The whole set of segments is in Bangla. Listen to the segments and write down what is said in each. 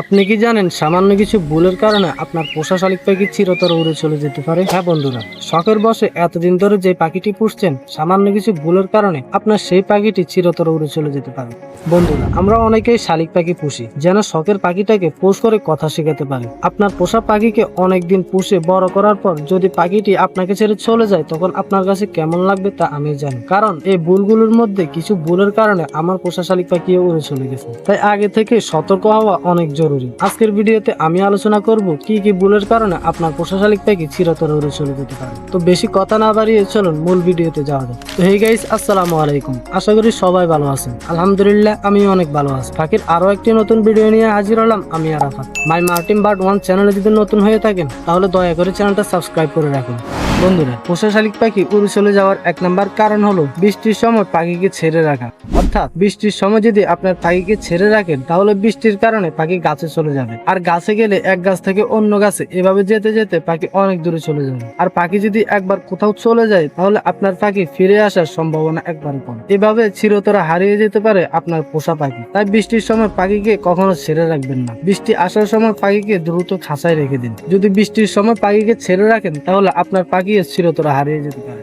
আপনি কি জানেন, সামান্য কিছু ভুলের কারণে আপনার পোষা শালিক পাখি চিরতর উড়ে চলে যেতে পারে? হ্যাঁ বন্ধুরা, শখের বসে এতদিন ধরে যে পাখিটি পুষছেন, সামান্য কিছু ভুলের কারণে আপনার সেই পাখিটি চিরতর উড়ে চলে যেতে পারে। বন্ধুরা, আমরা অনেকেই শালিক পাখি পুষি, যেন শখের পাখিটাকে পোষ করে কথা শেখাতে পারে। আপনার পোষা পাখিকে অনেকদিন পুষে বড় করার পর যদি পাখিটি আপনাকে ছেড়ে চলে যায়, তখন আপনার কাছে কেমন লাগবে তা আমি জানি। কারণ এই ভুলগুলোর মধ্যে কিছু ভুলের কারণে আমার পোষা শালিক পাখিও উড়ে চলে গেছে। তাই আগে থেকে সতর্ক হওয়া অনেক জরুরি। আজকের ভিডিওতে আমি আলোচনা করব কি কি ভুলের কারণে আপনার শালিক পাখি চিরতরে উড়ে চলে যেতে পারে। তো বেশি কথা না বাড়িয়ে চলুন মূল ভিডিওতে যাওয়া যাক। তো হে গাইস আসসালামু আলাইকুম। আশা করি সবাই ভালো আছেন। আলহামদুলিল্লাহ আমি অনেক ভালো আছি। পাখির আরও একটি নতুন ভিডিও নিয়ে হাজির হলাম আমি Arafat. My Martin Bird one চ্যানেলে যদি নতুন হয়ে থাকেন, তাহলে দয়া করে চ্যানেলটা সাবস্ক্রাইব করে রাখুন। বন্ধুরা, পোষা শালিক পাখি উড়ে চলে যাওয়ার এক নাম্বার কারণ হলো বৃষ্টির সময় পাখিকে ছেড়ে রাখা। অর্থাৎ বৃষ্টির সময় যদি আপনার পাখিকে ছেড়ে রাখেন, তাহলে বৃষ্টির কারণে পাখি গাছে চলে যাবে। আর গাছে গেলে এক গাছ থেকে অন্য গাছে এভাবে যেতে যেতে পাখি অনেক দূরে চলে যাবে। আর পাখি যদি একবার কোথাও চলে যায়, তাহলে আপনার পাখি ফিরে আসার সম্ভাবনা একবার কম। এভাবে চিরতরা হারিয়ে যেতে পারে আপনার পোষা পাখি। তাই বৃষ্টির সময় পাখিকে কখনো ছেড়ে রাখবেন না। বৃষ্টি আসার সময় পাখিকে দ্রুত খাঁচায় রেখে দিন। যদি বৃষ্টির সময় পাখিকে ছেড়ে রাখেন, তাহলে আপনার পাখি চিরতরা হারিয়ে যেতে পারে।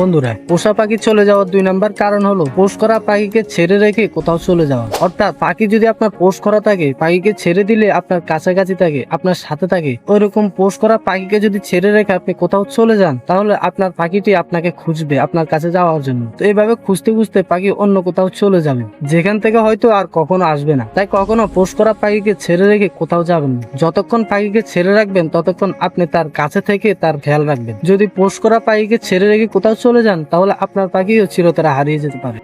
বন্ধুরা, পোষা পাখি চলে যাওয়ার দুই নাম্বার কারণ হলো, পোষ করা পাখিকে ছেড়ে রেখে কোথাও চলে যাওয়া। অর্থাৎ পাখি যদি আপনার পোষ করা থাকে, পাখিকে ছেড়ে দিলে আপনার কাছাকাছি থাকে, আপনার সাথে থাকে, ওইরকম পোষ করা পাখিকে যদি ছেড়ে রেখে আপনি কোথাও চলে যান, তাহলে আপনার পাখিটি আপনাকে খুঁজবে আপনার কাছে যাওয়ার জন্য। তো এইভাবে খুঁজতে খুঁজতে পাখি অন্য কোথাও চলে যাবে। যেখান থেকে হয়তো আর কখনো আসবে না। তাই কখনো পোষ করা পাখিকে ছেড়ে রেখে কোথাও যাবেন যতক্ষণ পাখিকে ছেড়ে রাখবেন, ততক্ষণ আপনি তার কাছে থেকে তার খেয়াল রাখবেন। যদি পোষ করা পাখিকে ছেড়ে রেখে কোথাও চলে যান তাহলে আপনার পাখিও চিরতরে হারিয়ে যেতে পারে।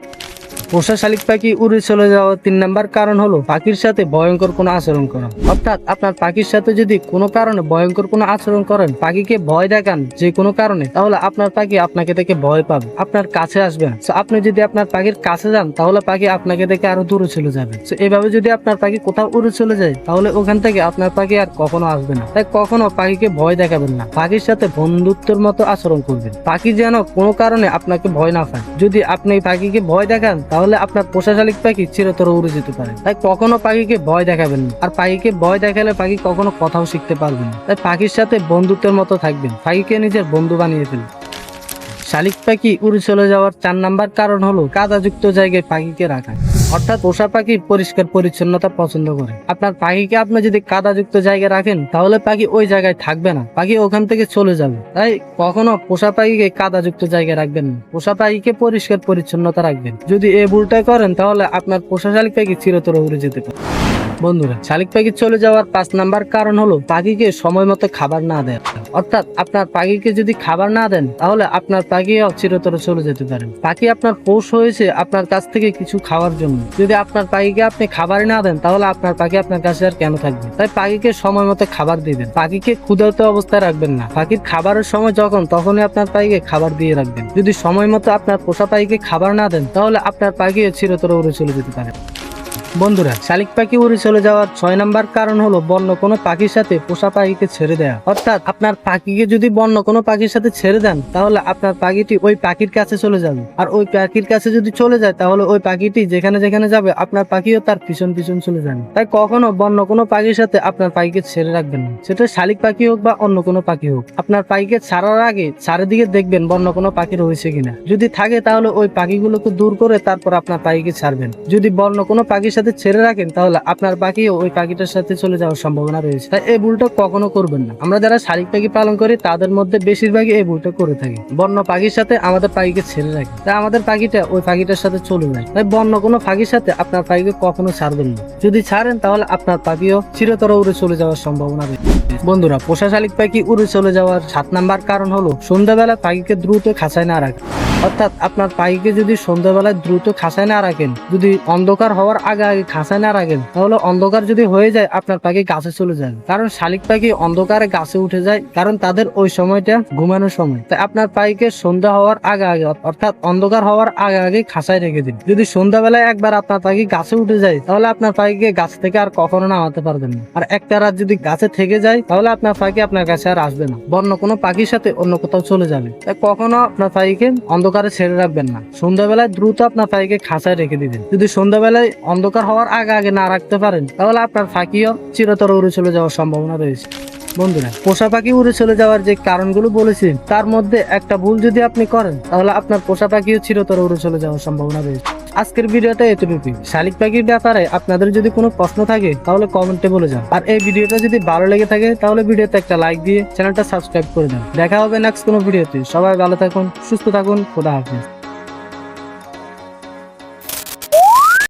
পোষা শালিক পাখি উড়ে চলে যাওয়ার তিন নাম্বার কারণ হলো পাখির সাথে ভয়ঙ্কর কোনো আচরণ করা। অর্থাৎ আপনার পাখির সাথে যদি কোনো কারণে ভয়ঙ্কর কোনো আচরণ করেন পাখিকে ভয় দেখান যে কোনো কারণে তাহলে আপনার পাখি আপনাকে দেখে ভয় পাবে আপনার কাছে আসবে না। আপনি যদি আপনার পাখির কাছে যান তাহলে পাখি আপনাকে দেখে আরও দূরে চলে যাবে। So, এভাবে যদি আপনার পাখি কোথাও উড়ে চলে যায় তাহলে ওখান থেকে আপনার পাখি আর কখনো আসবে না। তাই কখনো পাখিকে ভয় দেখাবেন না। পাখির সাথে বন্ধুত্বের মতো আচরণ করবেন। পাখি যেন কোনো কারণে আপনাকে ভয় না পায়। যদি আপনি পাখিকে ভয় দেখান তাহলে আপনার পোষা শালিক পাখি চিরতর উড়ে যেতে পারে। তাই কখনো পাখিকে ভয় দেখাবেন না। আর পাখিকে ভয় দেখালে পাখি কখনো কথাও শিখতে পারবেন না। তাই পাখির সাথে বন্ধুত্বের মতো থাকবেন। পাখিকে নিজের বন্ধু বানিয়ে ফেলুন। শালিক পাখি উড়ে চলে যাওয়ার চার নাম্বার কারণ হলো কাদাযুক্ত জায়গায় পাখিকে রাখা। অর্থাৎ পোষা পাখি পরিষ্কার পরিচ্ছন্নতা পছন্দ করে। আপনার পাখিকে আপনি যদি কাদাযুক্ত জায়গায় রাখেন, তাহলে পাখি ওই জায়গায় থাকবে না। পাখি ওখান থেকে চলে যাবে। তাই কখনো পোষা পাখিকে কাদাযুক্ত জায়গায় রাখবেন না। পোষা পাখিকে পরিষ্কার পরিচ্ছন্নতা রাখবেন। যদি এ ভুলটা করেন, তাহলে আপনার পোষা পাখি চিরতর উড়ে যেতে পারে। বন্ধুরা, শালিক পাখি চলে যাওয়ার পাঁচ নাম্বার কারণ হলো পাখিকে সময় মতো খাবার না দেয়। অর্থাৎ আপনার পাখিকে যদি খাবার না দেন, তাহলে আপনার পাখিও চিরতরে চলে যেতে পারেন পাখি আপনার পোষ হয়েছে আপনার কাছ থেকে কিছু খাওয়ার জন্য। যদি আপনার পাখিকে আপনি খাবারই না দেন, তাহলে আপনার পাখি আপনার কাছে আর কেন থাকবে? তাই পাখিকে সময় মতো খাবার দিবেন। পাখিকে ক্ষুধার্ত অবস্থায় রাখবেন না। পাখির খাবারের সময় যখন, তখনই আপনার পাখিকে খাবার দিয়ে রাখবেন। যদি সময় মতো আপনার পোষা পাখিকে খাবার না দেন, তাহলে আপনার পাখিও চিরতরে উড়ে চলে যেতে পারে। বন্ধুরা, শালিক পাখি উড়ে চলে যাওয়ার ছয় নাম্বার কারণ হলো, বন্য কোনো পাখির সাথে পোষা পাখিকে ছেড়ে দেওয়া অর্থাৎ আপনার পাখিকে যদি বন্য কোনো পাখির সাথে ছেড়ে দেন, তাহলে আপনার পাখিটি ওই পাখির কাছে চলে যাবে। আর ওই পাখির কাছে যদি চলে যায়, তাহলে ওই পাখিটি যেখানে যেখানে যাবে, আপনার পাখিও তার পিছন পিছন চলে যাবে। তাই কখনো বন্য কোনো পাখির সাথে আপনার পাখিকে ছেড়ে রাখবেন না। সেটা শালিক পাখি হোক বা অন্য কোনো পাখি হোক, আপনার পাখিকে ছাড়ার আগে চারিদিকে দেখবেন বন্য কোনো পাখি রয়েছে কিনা। যদি থাকে, তাহলে ওই পাখিগুলোকে দূর করে তারপর আপনার পাখিকে ছাড়বেন। যদি বন্য কোনো পাখির সাথে ছেড়ে রাখেন, তাহলে আপনার পাখিও ওই পাখিটার সাথে চলে যাওয়ার সম্ভাবনা রয়েছে। তাই এই ভুলটা কখনো করবেন না। আমরা যারা শালিক পাখি পালন করি, তাদের মধ্যে বেশিরভাগই এই ভুলটা করে থাকি। বন্য পাখির সাথে আমাদের পাখিকে ছেড়ে রাখি। তাই আমাদের পাখিটা ওই পাখিটার সাথে চলে যায়। তাই বন্য কোনো পাখির সাথে আপনার পাখিকে কখনো ছাড়বেন না। যদি ছাড়েন, তাহলে আপনার পাখিও চিরতর উড়ে চলে যাওয়ার সম্ভাবনা রয়েছে। বন্ধুরা, পোষা শালিক পাখি উড়ে চলে যাওয়ার সাত নাম্বার কারণ হলো, সন্ধ্যাবেলা পাখিকে দ্রুত খাঁচায় না রাখা। অর্থাৎ আপনার পাখিকে যদি সন্ধ্যাবেলায় দ্রুত খাঁচায় না রাখেন, যদি অন্ধকার হওয়ার আগে আগে খাঁচায় না রাখেন, তাহলে অন্ধকার যদি হয়ে যায়, আপনার পাখি গাছে চলে যায়। কারণ শালিক পাখি অন্ধকারে গাছে উঠে যায়, কারণ তাদের ওই সময়টা ঘুমানোর সময়। তাই আপনার পাখিকে সন্ধ্যা হওয়ার আগে আগে, অর্থাৎ অন্ধকার হওয়ার আগে আগে খাঁচায় রেখে দিন। যদি সন্ধ্যাবেলায় একবার আপনার পাখি গাছে উঠে যায়, তাহলে আপনার পাখিকে গাছ থেকে আর কখনো নামাতে পারবেন না। আর একটা রাত যদি গাছে থেকে যায়, তাহলে আপনার পাখি আপনার কাছে আর আসবে না। বন্য কোনো পাখির সাথে অন্য কোথাও চলে যাবে। তাই কখনো আপনার পাখিকে অন্ধকার অন্ধকারে ছেড়ে রাখবেন না। সন্ধ্যাবেলায় দ্রুত আপনার পাখিকে খাঁচায় রেখে দিবেন। যদি সন্ধ্যাবেলায় অন্ধকার হওয়ার আগে আগে না রাখতে পারেন, তাহলে আপনার ফাঁকিও চিরতর উড়ে চলে যাওয়ার সম্ভাবনা রয়েছে। বন্ধুরা, পোষা পাখি উড়ে চলে যাওয়ার যে কারণগুলো বলেছি তার মধ্যে একটা ভুল যদি আপনি করেন, তাহলে আপনার পোষা পাখিও চিরতর উড়ে চলে যাওয়ার সম্ভাবনা রয়েছে। আজকের ভিডিওটা এতটুকুই। শালিক পাখির ব্যাপারে আপনাদের যদি কোনো প্রশ্ন থাকে, তাহলে কমেন্টে বলে যান। আর এই ভিডিওটা যদি ভালো লেগে থাকে, তাহলে ভিডিওতে একটা লাইক দিয়ে চ্যানেলটা সাবস্ক্রাইব করে দেন। দেখা হবে নেক্সট কোনো ভিডিওতে। সবাই ভালো থাকুন, সুস্থ থাকুন, খোদা হাফিজ।